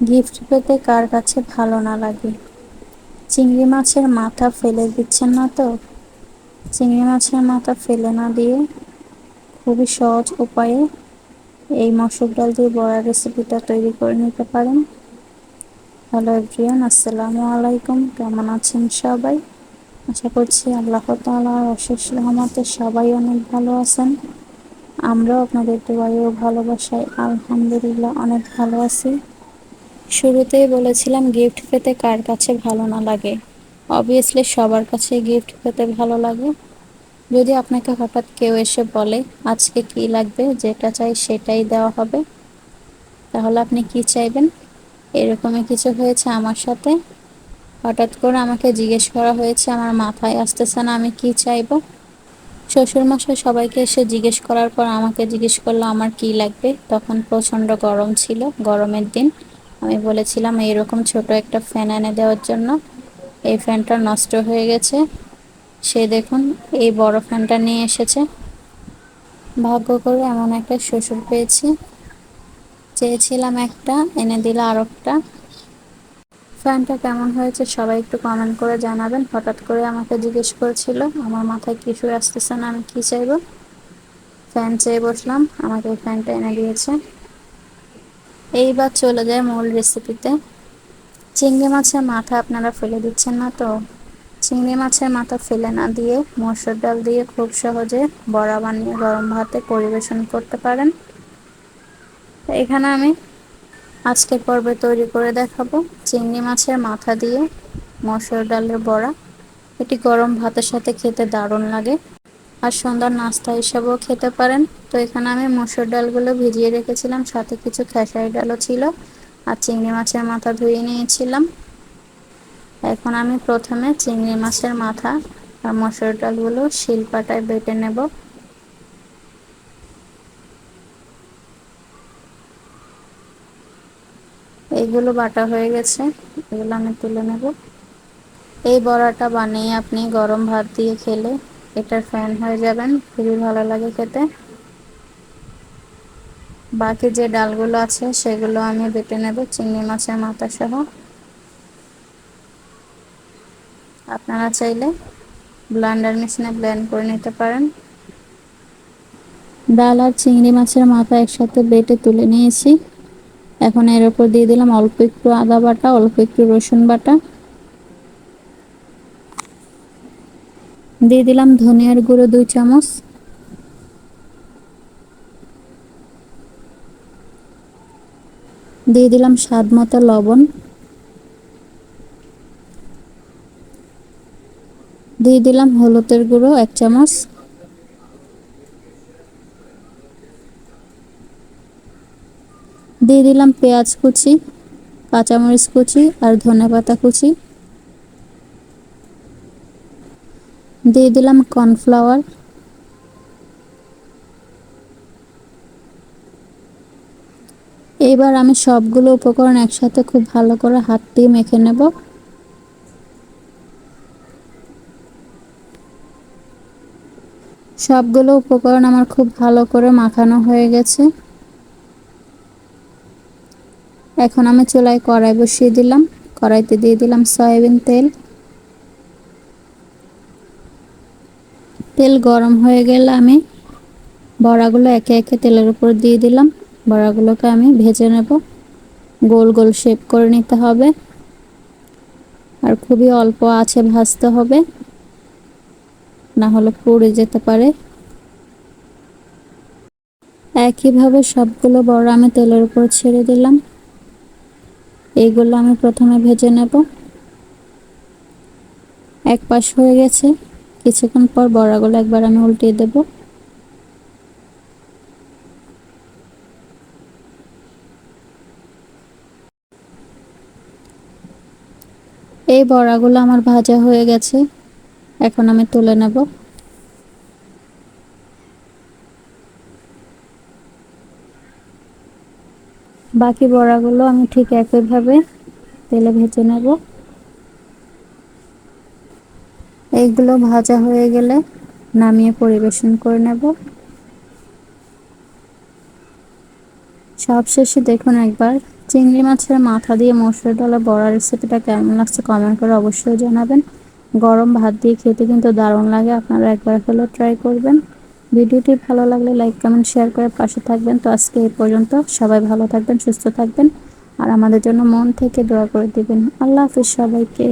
Gift পেতে কার কাছে ভালো না লাগে? চিংড়ি মাছের মাথা ফেলে দিচ্ছেন না তো? চিংড়ি মাছের মাথা ফেলে না দিয়ে খুবই সহজ উপায়ে এই মসুর ডাল দিয়ে বড়া রেসিপিটা তৈরি করে নিতে পারেন। হ্যালো এভরিয়ান আসসালামু আলাইকুম। কেমন আছেন সবাই? আশা করছি আল্লাহ তালার অশেষ রহমতে সবাই অনেক ভালো আছেন। আমরাও আপনাদের দুবাইও ভালোবাসায় আলহামদুলিল্লাহ অনেক ভালো আছি। শুরুতেই বলেছিলাম, গিফট পেতে কার কাছে ভালো না লাগে? অবভিয়াসলি সবার কাছে গিফট পেতে ভালো লাগে। যদি আপনাকে হঠাৎ কেউ এসে বলে, আজকে কি লাগবে? যেটা চাই সেটাই দেওয়া হবে। তাহলে আপনি কি চাইবেন? এরকমই কিছু হয়েছে আমার সাথে। হঠাৎ করে আমাকে জিজ্ঞেস করা হয়েছে, আমার মাথায় আসতেছে না, আমি কি চাইব? শ্বশুরমশাই সবাইকে এসে জিজ্ঞেস করার পর আমাকে জিজ্ঞেস করল, আমার কি লাগবে? তখন প্রচণ্ড গরম ছিল, গরমের দিন। আমি বলেছিলাম এইরকম ছোট একটা ফ্যান এনে দেওয়ার জন্য। এই ফ্যানটা নষ্ট হয়ে গেছে। সে দেখুন, এই বড় ফ্যানটা নিয়ে এসেছে। ভাগ্য করে এমন একটা শ্বশুর পেয়েছি। চেয়েছিলাম একটা, এনে দিল আর একটা ফ্যানটা কেমন হয়েছে সবাই একটু কমেন্ট করে জানাবেন। হঠাৎ করে আমাকে জিজ্ঞেস করেছিল, আমার মাথায় কিছু আসতেছে না, আমি কী চাইব? ফ্যান চেয়ে বসলাম, আমাকে ফ্যানটা এনে দিয়েছে। এইবার চলে যায় মূল রেসিপিতে চিংড়ি মাছের মাথা আপনারা ফেলে দিচ্ছেন না তো? চিংড়ি মাছের মাথা ফেলে না দিয়ে মসুর ডাল দিয়ে খুব সহজে বড়া বানিয়ে গরম ভাতে পরিবেশন করতে পারেন। এখানে আমি আজকের পর্বে তৈরি করে দেখাবো চিংড়ি মাছের মাথা দিয়ে মসুর ডালের বড়া। এটি গরম ভাতের সাথে খেতে দারুণ লাগে। আর সন্ধ্যার নাস্তা হিসাবেও খেতে পারেন। তো এখানে আমি মসুর ডালগুলো ভিজিয়ে রেখেছিলাম, সাথে কিছু খেসারি ডালও ছিল আর চিংড়ি মাছের মাথা ধুয়ে নিয়েছিলাম। এখন আমি প্রথমে চিংড়ি মাছের মাথা আর মসুর ডালগুলো শিলপাটায় বেটে নেব। এইগুলো বাটা হয়ে গেছে, এগুলো আমি তুলে নেব। এই বড়াটা বানিয়ে আপনি গরম ভাত দিয়ে খেলে এটার ফ্যান হয়ে যাবেন, খুবই ভালো লাগে খেতে। বাকি যে ডালগুলো আছে, সেগুলো আমি বেটে নেব, চিংড়ি মাছের মাথা সহ। আপনারা চাইলে ব্লান্ডার মেশিনে ব্লেন্ড করে নিতে পারেন। ডাল আর চিংড়ি মাছের মাথা একসাথে বেটে তুলে নিয়েছি। এখন এর উপর দিয়ে দিলাম অল্প একটু আদা বাটা, অল্প একটু রসুন বাটা। দিয়ে দিলাম ধনিয়ার গুঁড়ো দুই চামচ। দিয়ে দিলাম স্বাদ মতো লবণ। দিয়ে দিলাম হলুদের গুঁড়ো এক চামচ। দিয়ে দিলাম পেঁয়াজ কুচি, কাঁচামরিচ কুচি আর ধনে পাতা কুচি। দিয়ে দিলাম কর্নফ্লাওয়ার। এবার আমি সবগুলো উপকরণ একসাথে খুব ভালো করে হাত দিয়ে মেখে নেব। সবগুলো উপকরণ আমার খুব ভালো করে মাখানো হয়ে গেছে। এখন আমি চুলায় কড়াই বসিয়ে দিলাম। কড়াইতে দিয়ে দিলাম সয়াবিন তেল। তেল গরম হয়ে গেলে আমি বড়াগুলো একে একে তেলের উপর দিয়ে দিলাম। বড়াগুলোকে আমি ভেজে নেব। গোল গোল শেপ করে নিতে হবে। আর খুবই অল্প আছে ভাজতে হবে। না হলে পুড়ে যেতে পারে। একইভাবে সবগুলো বড় আমি তেলের উপর ছেড়ে দিলাম। এইগুলো আমি প্রথমে ভেজে নেব। এক পাশ হয়ে গেছে। কিছুক্ষণ পর বড়াগুলো একবার আমি উল্টিয়ে দেব। এই বড়াগুলো আমার ভাজা হয়ে গেছে। এখন আমি তুলে নেব। বাকি বড়াগুলো আমি ঠিক একইভাবে তেলে ভেজে নেব। এইগুলো ভাজা হয়ে গেলে নামিয়ে পরিবেশন করে নেব। সবশেষে দেখুন একবার চিংড়ি মাছের মাথা দিয়ে মসুর ডালের বড়া রেসিপিটা কেমন লাগছে কমেন্ট করে অবশ্যই জানাবেন। গরম ভাত দিয়ে খেতে কিন্তু দারুণ লাগে, আপনারা একবার হলেও ট্রাই করবেন। ভিডিওটি ভালো লাগলে লাইক কমেন্ট শেয়ার করে পাশে থাকবেন। তো আজকে এই পর্যন্ত, সবাই ভালো থাকবেন, সুস্থ থাকবেন। আর আমাদের জন্য মন থেকে দোয়া করে দিবেন। আল্লাহ হাফিজ সবাইকে।